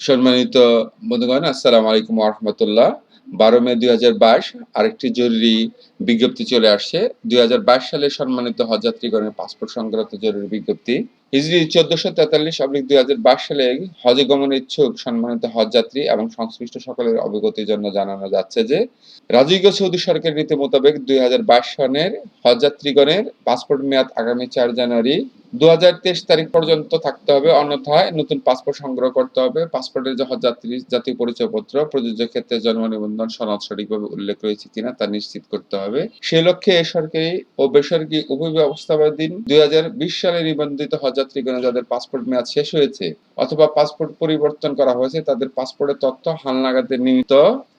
সম্মানিত বন্ধুগণ, আসসালামু আলাইকুম রহমতুল্লাহ বারো মে দুই হাজার বাইশ আরেকটি জরুরি বিজ্ঞপ্তি চলে আসছে। দুই হাজার বাইশ সালে সম্মানিত হজযাত্রীগণের পাসপোর্ট সংক্রান্ত জরুরি বিজ্ঞপ্তি। হিজরি চোদ্দশো তেতাল্লিশ অব্লিক দুই হাজার বাইশ সালে হজে গমনের ইচ্ছুক সম্মানিত হজযাত্রী এবং সংশ্লিষ্ট সকলের অবগতির জন্য জানানো যাচ্ছে যে রাজুইগ সৌদি সরকারের নীতি মোতাবেক দুই হাজার বাইশ সনের হজযাত্রীগণের পাসপোর্ট মেয়াদ আগামী চার জানুয়ারি দু হাজার তেইশ তারিখ পর্যন্ত থাকতে হবে। অন্যথায় নতুন পাসপোর্ট সংগ্রহ করতে হবে। পাসপোর্টের যে হজযাত্রী, জাতীয় পরিচয়পত্র, প্রযোজ্য ক্ষেত্রে জন্ম নিবন্ধন, সনদ সঠিকভাবে উল্লেখ রয়েছে কিনা তা নিশ্চিত করতে হবে। সে লক্ষ্যে সরকারি ও বেসরকারি উভয় ব্যবস্থাবাধীন দুই হাজার বিশ সালে নিবন্ধিত হজযাত্রীগণ যাদের পাসপোর্ট মেয়াদ শেষ হয়েছে অথবা পাসপোর্ট পরিবর্তন করা হয়েছে, তাদের পাসপোর্টের তথ্য হালনাগাদের নিমিত্ত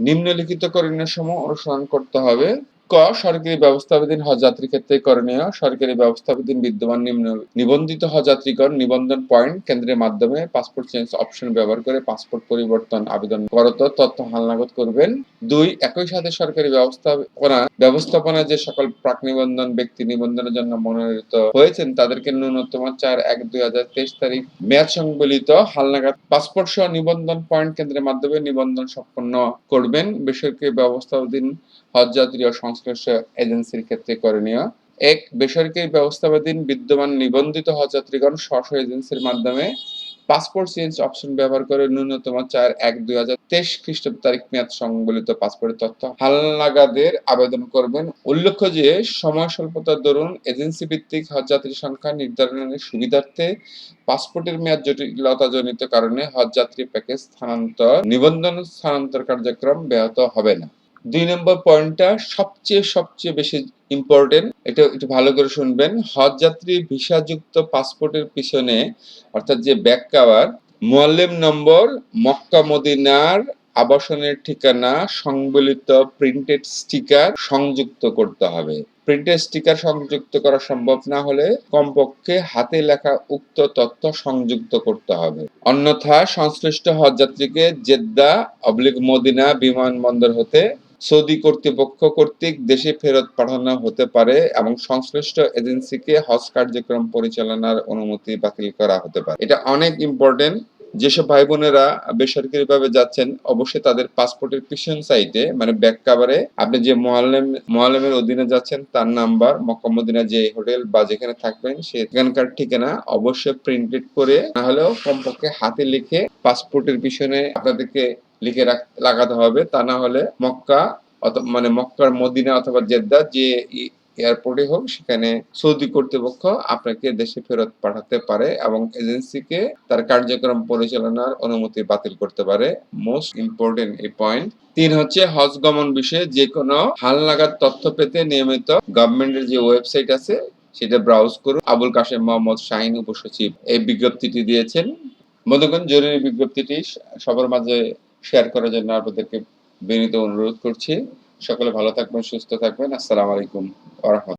নিম্নলিখিত করণীয় সমূহ অনুসরণ করতে হবে। ক, সরকারি ব্যবস্থাপনাধীন হজযাত্রী ক্ষেত্রে করণীয়, সরকারি ব্যবস্থাপনাধীন বিদ্যমান নিম্ন, নিবন্ধিত হজযাত্রীগণ নিবন্ধন পয়েন্ট কেন্দ্রের মাধ্যমে পাসপোর্ট চেঞ্জ অপশন ব্যবহার করে পাসপোর্ট পরিবর্তন আবেদন করত, তথ্য হালনাগদ করবেন। দুই, একই সাথে সরকারি ব্যবস্থাপনা ব্যবস্থাপনা যে সকল প্রাক নিবন্ধন, ব্যক্তি নিবন্ধনের জন্য মনোনীত হয়েছেন, তাদেরকে ন্যূনতম চার এক দুই হাজার তেইশ তারিখ মেয়াদ সংবলিত হালনাগাদ পাসপোর্ট সহ নিবন্ধন পয়েন্ট কেন্দ্রের মাধ্যমে নিবন্ধন সম্পন্ন করবেন। বেসরকারি ব্যবস্থাপনাধীন হজযাত্রী ও সংশ্লিষ্ট এজেন্সির ক্ষেত্রে করণীয়। এক, বেসরকারি ব্যবস্থাপনাধীন বিদ্যমান নিবন্ধিত হজযাত্রীগণ স্ব স্ব এজেন্সির মাধ্যমে পাসপোর্ট চেঞ্জ অপশন ব্যবহার করে ন্যূনতম চার এক দুই হাজার তেইশ খ্রিস্টাব্দ তারিখ মেয়াদ সংবলিত পাসপোর্টের তথ্য হালনাগাদের আবেদন করবেন। উল্লেখ্য যে, সময় স্বল্পতার দরুন এজেন্সি ভিত্তিক হজযাত্রী সংখ্যা নির্ধারণের সুবিধার্থে পাসপোর্টের মেয়াদ জটিলতাজনিত কারণে হজযাত্রী প্যাকেজ স্থানান্তর, নিবন্ধন স্থানান্তর কার্যক্রম ব্যাহত হবে না। দুই নম্বর পয়েন্টটা সবচেয়ে সবচেয়ে বেশি ইম্পর্টেন্ট এটা একটু ভালো করে শুনবেন। হজ যাত্রী ভিসাযুক্ত পাসপোর্টের পিছনে, অর্থাৎ যে ব্যাক কাভার মোয়াল্লেম নম্বর, মক্কা মদিনার আবাসনের ঠিকানা, সংবলিত প্রিন্টেড স্টিকার সংযুক্ত করতে হবে। প্রিন্টেড স্টিকার সংযুক্ত করা সম্ভব না হলে কমপক্ষে হাতে লেখা উক্ত তথ্য সংযুক্ত করতে হবে। অন্যথা সংশ্লিষ্ট হজযাত্রীকে জেদ্দা অবলিক মদিনা বিমানবন্দর হতে সৌদি কর্তৃপক্ষ কর্তৃক দেশে ফেরত পাঠানো হতে পারে এবং সংশ্লিষ্ট এজেন্সিকে হজ কার্যক্রম পরিচালনার অনুমতি বাতিল করা হতে পারে। এটা অনেক ইম্পর্টেন্ট যেসব ভাই বোনেরা বেসরকারি ভাবে যাচ্ছেন, অবশ্যই তাদের পাসপোর্টের পিছন সাইডে মানে ব্যাক কাভারে আপনি যে মোয়াল্লেম, মোয়াল্লেমের অধীনে যাচ্ছেন, তার নাম্বার মক্কামদিনা যে হোটেল বা যেখানে থাকবেন সেখানকার ঠিকানা অবশ্যই প্রিন্টেড করে, না হলেও কমপক্ষে হাতে লিখে পাসপোর্টের পিছনে আপনাদেরকে লিখে লাগাতে হবে। তা না হলে মক্কা মানে মক্কার মদিনা অথবা জেদ্দা যে এয়ারপোর্টে হোক, সেখানে সৌদি কর্তৃপক্ষ আপনাকে দেশে ফেরত পাঠাতে পারে এবং এজেন্সিকে তার কার্যক্রম পরিচালনার অনুমতি বাতিল করতে পারে। মোস্ট ইম্পর্টেন্ট এই পয়েন্ট তিন হচ্ছে হজ গমন বিষয়ে যে কোনো হালনাগাদ তথ্য পেতে নিয়মিত গভর্নমেন্টের যে ওয়েবসাইট আছে, সেটা ব্রাউজ করুন। আবুল কাশেম মোহাম্মদ শাহিন উপসচিব এই বিজ্ঞপ্তিটি দিয়েছেন। বন্ধুগণ, জরুরি বিজ্ঞপ্তিটি সবার মাঝে শেয়ার করার জন্য আপনাদেরকে বিনীত অনুরোধ করছি। সকলে ভালো থাকবেন, সুস্থ থাকবেন। আসসালামু আলাইকুম আরহাম